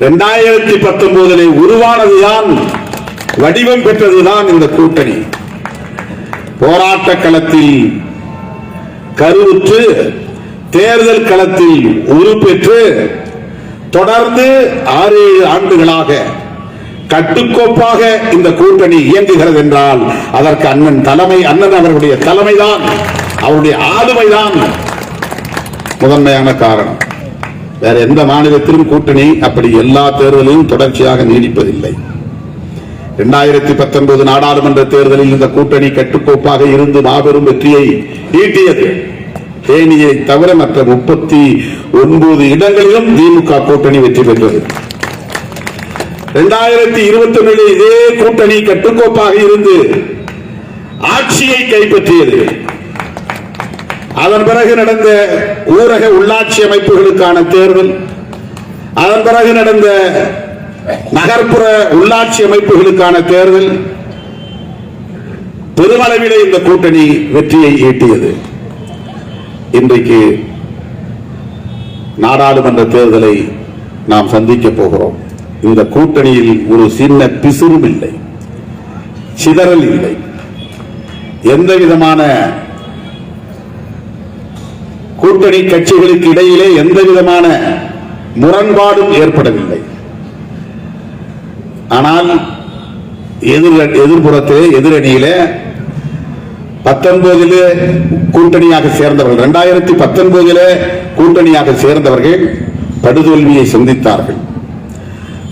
இரண்டாயிரத்தி பத்தொன்பதிலே உருவானதுதான் வடிவம் பெற்றதுதான் இந்த கூட்டணி. போராட்ட களத்தில் கருவுற்று தேர்தல் களத்தில் உருப்பெற்று தொடர்ந்து ஆறு ஏழு ஆண்டுகளாக கட்டுக்கோப்பாக இந்த கூட்டணி இயங்குகிறது என்றால் அதற்கு அண்ணன் தலைமை அண்ணன் அவர்களுடைய தலைமைதான் அவருடைய ஆளுமைதான் முதன்மையான காரணம். வேற எந்த மாநிலத்திலும் கூட்டணி அப்படி எல்லா தேர்தலிலும் தொடர்ச்சியாக நீடிப்பதில்லை. இரண்டாயிரத்தி பத்தொன்பது நாடாளுமன்ற தேர்தலில் இந்த கூட்டணி கட்டுக்கோப்பாக இருந்து மாபெரும் வெற்றியை ஈட்டியது. தேனியை தவிர மற்ற முப்பத்தி ஒன்பது இடங்களிலும் திமுக கூட்டணி வெற்றி பெற்றது. இரண்டாயிரத்தி இருபத்தி ஒன்றில் இதே கூட்டணி கட்டுக்கோப்பாக இருந்து ஆட்சியை கைப்பற்றியது. அதன் பிறகு நடந்த ஊரக உள்ளாட்சி அமைப்புகளுக்கான தேர்தல் அதன் பிறகு நடந்த நகர்ப்புற உள்ளாட்சி அமைப்புகளுக்கான தேர்தல் பெருமளவிலே இந்த கூட்டணி வெற்றியை ஈட்டியது. இன்றைக்கு நாடாளுமன்ற தேர்தலை நாம் சந்திக்க போகிறோம். இந்த கூட்டணியில் ஒரு சின்ன பிசுறும் இல்லை சிதறல் இல்லை. எந்த விதமான கூட்டணி கட்சிகளுக்கு இடையிலே எந்த விதமான முரண்பாடும் ஏற்படவில்லை. ஆனால் எதிர் எதிர்புறத்திலே எதிரணியிலே பத்தொன்பதிலே கூட்டணியாக சேர்ந்தவர்கள் இரண்டாயிரத்தி பத்தொன்பதிலே கூட்டணியாக சேர்ந்தவர்கள் படுதோல்வியை சந்தித்தார்கள்.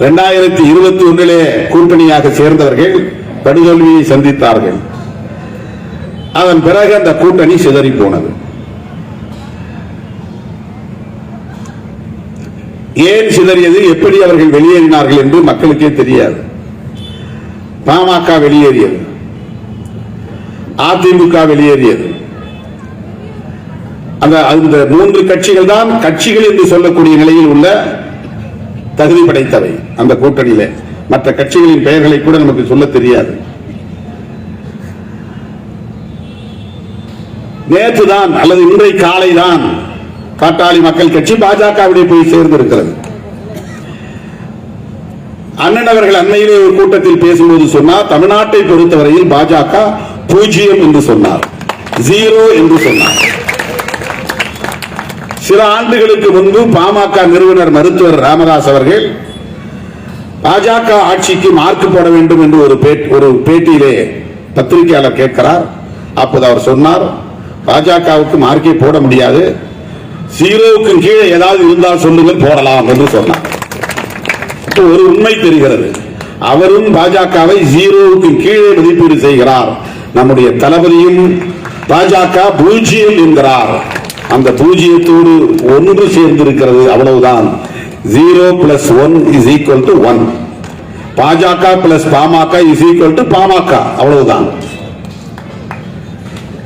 இரண்டாயிரத்தி இருபத்தி ஒன்றிலே கூட்டணியாக சேர்ந்தவர்கள் படுதோல்வியை சந்தித்தார்கள். அதன் பிறகு அந்த கூட்டணி சிதறி போனது ஏன் சிதறியது? எப்படி அவர்கள் வெளியேறினார்கள் என்று மக்களுக்கே தெரியாது. பாமக வெளியேறியது. அதிமுக வெளியேறியது. அந்த அந்த மூன்று கட்சிகள் தான் கட்சிகள் என்று சொல்லக்கூடிய நிலையில் உள்ள தகுதி படைத்தவை அந்த கூட்டணியில. மற்ற கட்சிகளின் பெயர்களை கூட நமக்கு சொல்ல தெரியாது. நேற்று தான் அல்லது இன்றை காலை தான் பாட்டாளி மக்கள் கட்சி பாஜகவிடையே போய் சேர்ந்திருக்கிறது. அண்ணன் அவர்கள் அண்மையிலே ஒரு கூட்டத்தில் பேசும்போது சொன்னார் தமிழ்நாட்டை பொறுத்தவரையில் பாஜக பூஜ்ஜியம் என்று சொன்னார் ஜீரோ என்று சொன்னார். சில ஆண்டுகளுக்கு முன்பு பாமக நிறுவனர் மருத்துவர் ராமதாஸ் அவர்கள் பாஜக ஆட்சிக்கு மார்க் போட வேண்டும் என்று ஒரு பேட்- ஒரு பேட்டியிலே பத்திரிகையாளர் கேட்கிறார். அப்போது அவர் சொன்னார் பாஜகவுக்கு மார்க்கே போட முடியாது ஜீரோவுக்கு கீழே ஏதாவது இருந்தால் சொல்லுங்கள் போடலாம் என்று சொன்னார். ஒரு உண்மை தெரிகிறது. அவரும் பாஜகவை ஜீரோவுக்கு கீழே மதிப்பீடு செய்கிறார். நம்முடைய தளபதியும் பாஜக பூஜ்ஜியம் என்கிறார். அந்த பூஜ்ஜியத்தோடு ஒன்று சேர்ந்திருக்கிறது அவ்வளவுதான். Zero plus one is equal to one Bajaka plus Pamaka is equal to Pamaka அவ்வளவுதான்.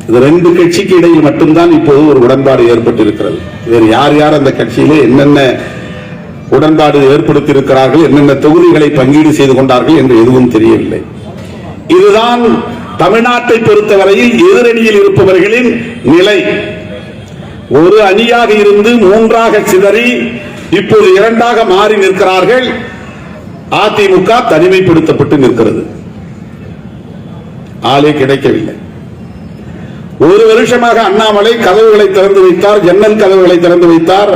இது ரெண்டு கட்சிக்கு இடையில் மட்டும்தான் இப்போது ஒரு உடன்பாடு ஏற்பட்டிருக்கிறது. வேறு யார் யார் அந்த கட்சியிலே என்னென்ன உடன்பாடு ஏற்படுத்தி இருக்கிறார்கள் என்னென்ன தொகுதிகளை பங்கீடு செய்து கொண்டார்கள் என்று எதுவும் தெரியவில்லை. இதுதான் தமிழ்நாட்டை பொறுத்தவரையில் எதிரணியில் இருப்பவர்களின் நிலை. ஒரு அணியாக இருந்து மூன்றாக சிதறி இப்போது இரண்டாக மாறி நிற்கிறார்கள். அதிமுக தனிமைப்படுத்தப்பட்டு நிற்கிறது. ஆளே கிடைக்கவில்லை. ஒரு வருஷமாக அண்ணாமலை கதவுகளை திறந்து வைத்தார் ஜன்னல் கதவுகளை திறந்து வைத்தார்.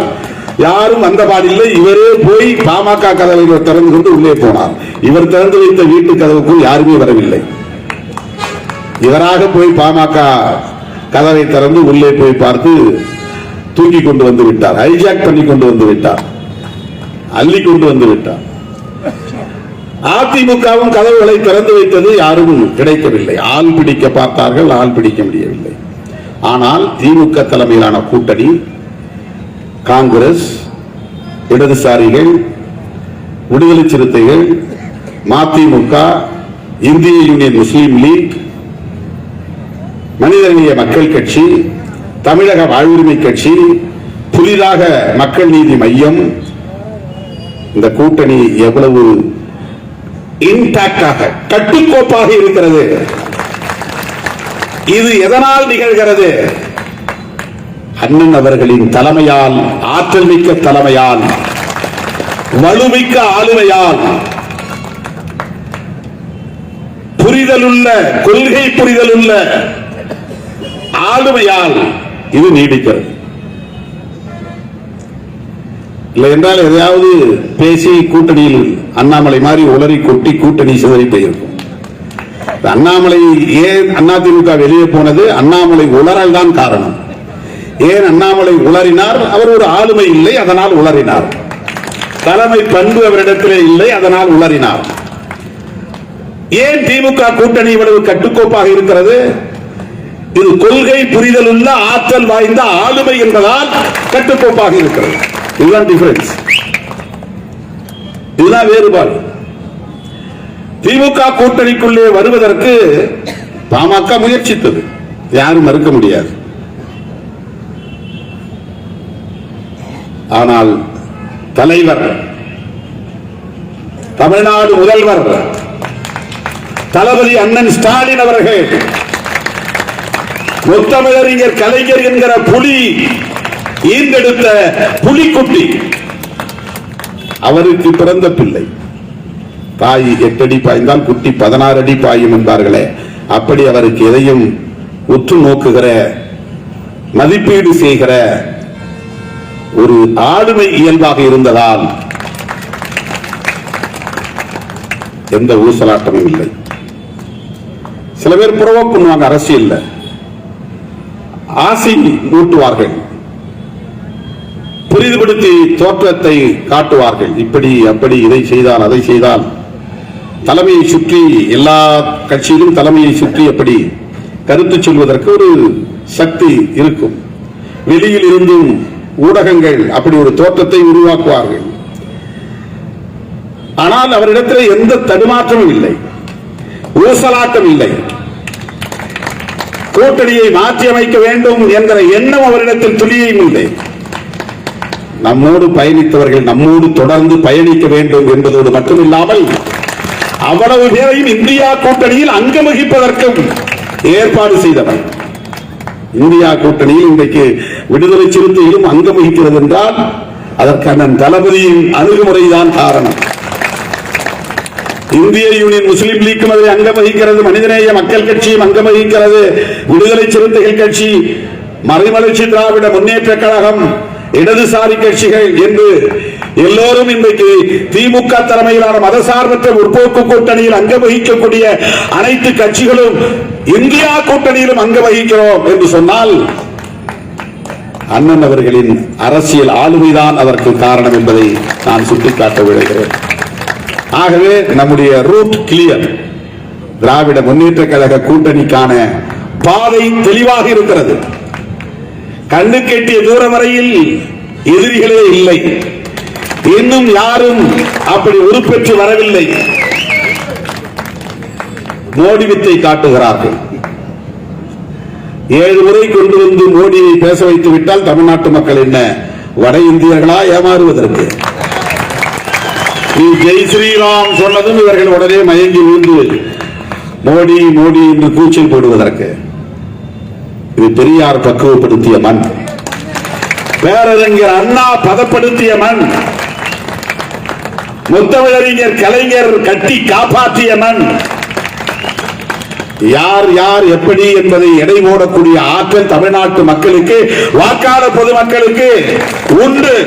யாரும் வந்தபாடில்லை இவரே போய் பாமக கதவை திறந்து கொண்டு உள்ளே போனார். இவர் திறந்து வைத்த வீட்டு கதவுக்குள் யாருமே வரவில்லை. இவராக போய் பாமக கதவை திறந்து உள்ளே போய் பார்த்து தூக்கி கொண்டு வந்து விட்டார். ஹைஜாக் பண்ணி கொண்டு வந்து விட்டார். அள்ளி கொண்டு வந்து விட்டார். அதிமுகவும் கதவுகளை திறந்து வைத்தது யாரும் கிடைக்கவில்லை. ஆள் பிடிக்க பார்த்தார்கள் ஆள் பிடிக்க முடியவில்லை. ஆனால் திமுக தலைமையிலான கூட்டணி காங்கிரஸ் இடதுசாரிகள் விடுதலை சிறுத்தைகள் மதிமுக இந்திய யூனியன் முஸ்லீம் லீக் மனிதநேய மக்கள் கட்சி தமிழக வாழ்வுரிமை கட்சி புதிதாக மக்கள் நீதி மையம் இந்த கூட்டணி எவ்வளவு இன்டாக்டாக கட்டுக்கோப்பாக இருக்கிறது. இது எதனால் நிகழ்கிறது? அண்ணன் அவர்களின் தலைமையால் ஆற்றல் மிக்க தலைமையால் வலுமிக்க ஆளுமையால் புரிதலுள்ள கொள்கை புரிதலுள்ள ஆளுமையால் இது நீடிக்கிறது. இல்லை என்றால் எதையாவது பேசி கூட்டணியில் அண்ணாமலை மாதிரி உளறி கொட்டி கூட்டணி சிதறி போயிருக்கும். அண்ணாமலை ஏன் அதிமுக வெளியே போனது? அண்ணாமலை உளறல் தான் காரணம். ஏன் அண்ணாமலை உளறினார்? அவர் ஒரு ஆளுமை இல்லை அதனால் உளறினார். தலைமை பண்பு அவரிடத்திலே இல்லை அதனால் உளறினார். ஏன் திமுக கூட்டணி இவ்வளவு கட்டுக்கோப்பாக இருக்கிறது? இது கொள்கை புரிதல் உள்ள ஆற்றல் வாய்ந்த ஆளுமை என்பதால் கட்டுக்கோப்பாக இருக்கிறது. இதுதான் டிஃபரன்ஸ் இதுதான் வேறுபாடு. திமுக கூட்டணிக்குள்ளே வருவதற்கு பாமக முயற்சித்தது. யாரும் மறுக்க முடியாது. ஆனால் தலைவர் தமிழ்நாடு முதல்வர் தளபதி அண்ணன் ஸ்டாலின் அவர்கள் முத்தமிழறிஞர் கலைஞர் என்கிற புலி ஈர்ந்தெடுத்த புலிக்குட்டி அவருக்கு பிறந்த பிள்ளை. தாய் எட்டடி பாய்ந்தால் குட்டி பதினாறு அடி பாயும் என்பார்களே. அப்படி அவருக்கு எதையும் உற்று நோக்குகிற மதிப்பீடு செய்கிற ஒரு ஆளுமை இயல்பாக இருந்ததால் எந்த ஊசலாட்டமும் இல்லை. சில பேர் புறவோக்கு பண்ணுவாங்க அரசியல்ல. ஆசை மூட்டுவார்கள் புரிதுபடுத்தி தோற்றத்தை காட்டுவார்கள். இப்படி அப்படி இதை செய்தால் அதை செய்தால் தலைமையை சுற்றி எல்லா கட்சியிலும் தலைமையை சுற்றி அப்படி கருத்து சொல்வதற்கு ஒரு சக்தி இருக்கும். வெளியில் இருந்தும் ஊடகங்கள் அப்படி ஒரு தோற்றத்தை உருவாக்குவார்கள். ஆனால் அவரிடத்தில் எந்த தடுமாற்றமும் இல்லை. ஊசலாட்டம் இல்லை. கூட்டணியை மாற்றி அமைக்க வேண்டும் என்கிற எண்ணம் அவரிடத்தில் துளியும் இல்லை. நம்மோடு பயணித்தவர்கள் நம்மோடு தொடர்ந்து பயணிக்க வேண்டும் என்பதோடு மட்டுமில்லாமல் அவ்வளவு பேரையும் இந்தியா கூட்டணியில் அங்கம் வகிப்பதற்கும் ஏற்பாடு செய்தவர் இந்தியா கூட்டணியில் இன்றைக்கு விடுதலை சிறுத்தையிலும் அங்கம் வகிக்கிறது என்றால் அதற்கான தளபதியின் அணுகுமுறைதான் காரணம். இந்திய யூனியன் முஸ்லீம் லீக்கும் அதில் அங்கம் வகிக்கிறது மனிதநேய மக்கள் கட்சியும் அங்கம் வகிக்கிறது. விடுதலை சிறுத்தைகள் கட்சி மறைமலர்ச்சி திராவிட முன்னேற்ற கழகம் இடதுசாரி கட்சிகள் என்று எல்லோரும் இன்றைக்கு திமுக தலைமையிலான மதசார்பற்ற முற்போக்கு கூட்டணியில் அங்கம் வகிக்கக்கூடிய அனைத்து கட்சிகளும் இந்தியா கூட்டணியிலும் அங்கம் வகிக்கிறோம் என்று சொன்னால் அண்ணன் அவர்களின் அரசியல் ஆளுமைதான் அதற்கு காரணம் என்பதை நான் சுட்டிக்காட்ட விடுகிறேன் ஆகவே நம்முடைய ரூட் கிளியர். திராவிட முன்னேற்ற கழக கூட்டணிக்கான பாதை தெளிவாக இருக்கிறது. கண்ணு கெட்டிய தூரம் வரையில் எதிரிகளே இல்லை. இன்னும் யாரும் அப்படி உருப்பெற்று வரவில்லை. மோடி வித்தை காட்டுகிறார்கள். ஏழு முறை கொண்டு வந்து மோடியை பேச வைத்து விட்டால் தமிழ்நாட்டு மக்கள் என்ன? வட இந்தியர்களா ஏமாறுவதற்கு? ஜெய் ஸ்ரீராம் சொன்னதும் இவர்கள் உடனே மயங்கி விழுந்து மோடி மோடி என்று கூச்சல் போடுவதற்கு. இது பெரியார் பக்குவப்படுத்திய மண். பேரறிஞர் அண்ணா பதப்படுத்திய மண். முத்தமிழறிஞர் கலைஞர் கட்டி காப்பாற்றிய மண். யார் யார் எப்படி என்பதை எடை போடக்கூடிய ஆற்றல் தமிழ்நாட்டு மக்களுக்கு வாக்காளர் பொதுமக்களுக்கு உண்டு.